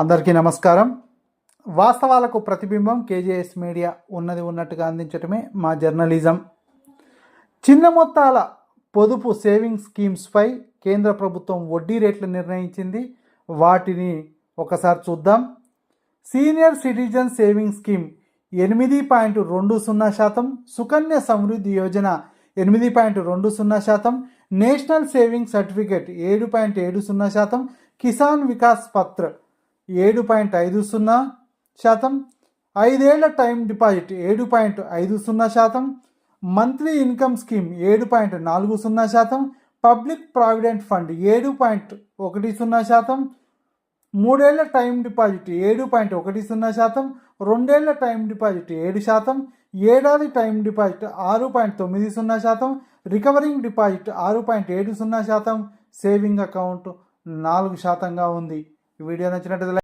అందరికీ నమస్కారం. వాస్తవాలకు ప్రతిబింబం కేజేఎస్ మీడియా ఉన్నది ఉన్నట్టుగా అందించటమే మా జర్నలిజం. చిన్న మొత్తాల పొదుపు సేవింగ్ స్కీమ్స్పై కేంద్ర ప్రభుత్వం వడ్డీ రేట్లు నిర్ణయించింది. వాటిని ఒకసారి చూద్దాం. సీనియర్ సిటిజన్ సేవింగ్ స్కీమ్ ఎనిమిది పాయింట్ రెండు సున్నా శాతం సుకన్య సమృద్ధి యోజన ఎనిమిది పాయింట్ రెండు సున్నా శాతం నేషనల్ సేవింగ్ సర్టిఫికేట్ ఏడు పాయింట్ ఏడు సున్నా శాతం కిసాన్ వికాస్ పత్ర ఏడు పాయింట్ ఐదు సున్నా శాతం. ఐదేళ్ళ టైం డిపాజిట్ ఏడు పాయింట్ ఐదు సున్నా శాతం. మంత్లీ ఇన్కమ్ స్కీమ్ ఏడు పాయింట్ నాలుగు సున్నా శాతం. పబ్లిక్ ప్రావిడెంట్ ఫండ్ ఏడు పాయింట్ ఒకటి సున్నా శాతం. మూడేళ్ళ టైం డిపాజిట్ ఏడు పాయింట్ ఒకటి సున్నా శాతం. రెండేళ్ళ టైం డిపాజిట్ ఏడు శాతం. ఏడాది టైం డిపాజిట్ ఆరు పాయింట్ తొమ్మిది సున్నా శాతం. రికవరింగ్ డిపాజిట్ ఆరు పాయింట్ ఏడు సున్నా శాతం. సేవింగ్ అకౌంట్ నాలుగు శాతంగా ఉంది. వీడియో నచ్చినట్టు